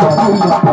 வளர்ச்சி